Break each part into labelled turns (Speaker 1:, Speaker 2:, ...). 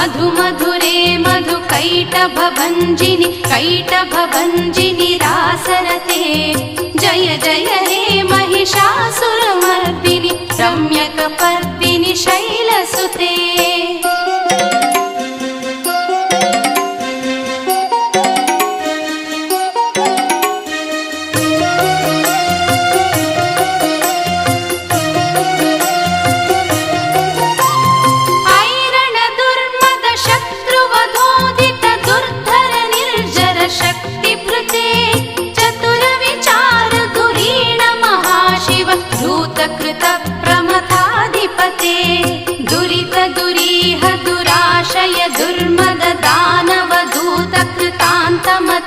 Speaker 1: మధు మధురే మధు कैटभञ्जिनि कैटभञ्जिनि रासरते जय जय हे महिषासुरमर्दिनि रम्यकपर्दिनि शैलसुते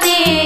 Speaker 1: te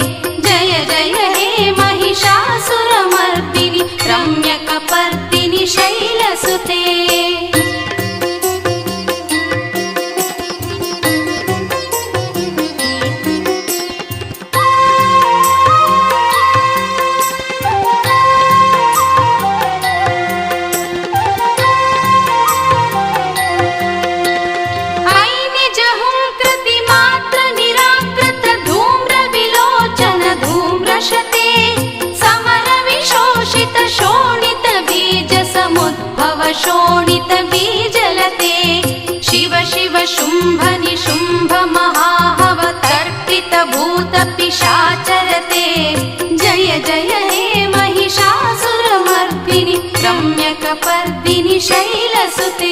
Speaker 1: निशुम्भनिशुम्भमहाहवतर्पितभूतपिशाचरते जय जय हे महिषासुरमर्दिनि रम्यकपर्दिनि शैलसुते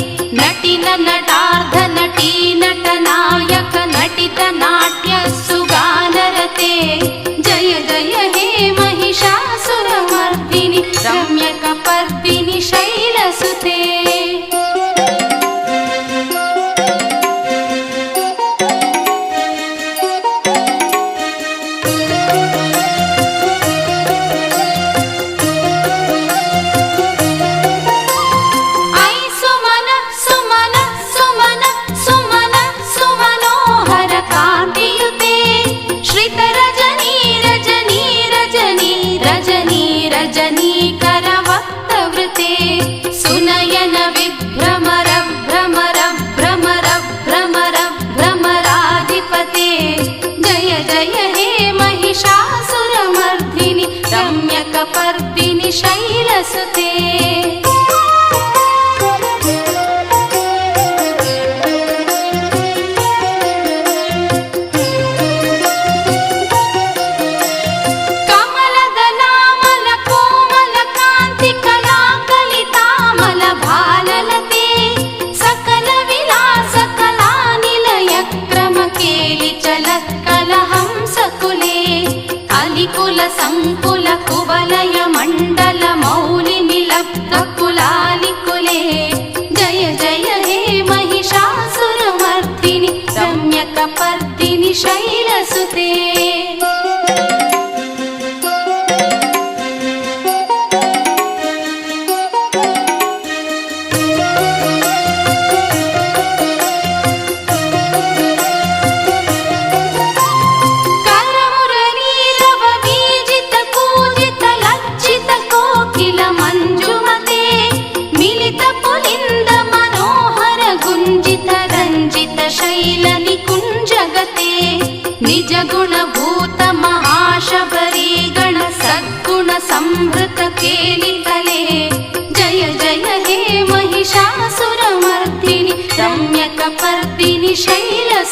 Speaker 1: సంకుల సంకుల కువలయ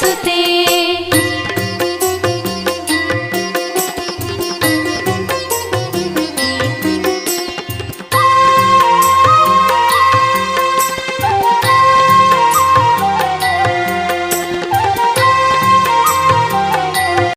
Speaker 1: ಸುತ್ತ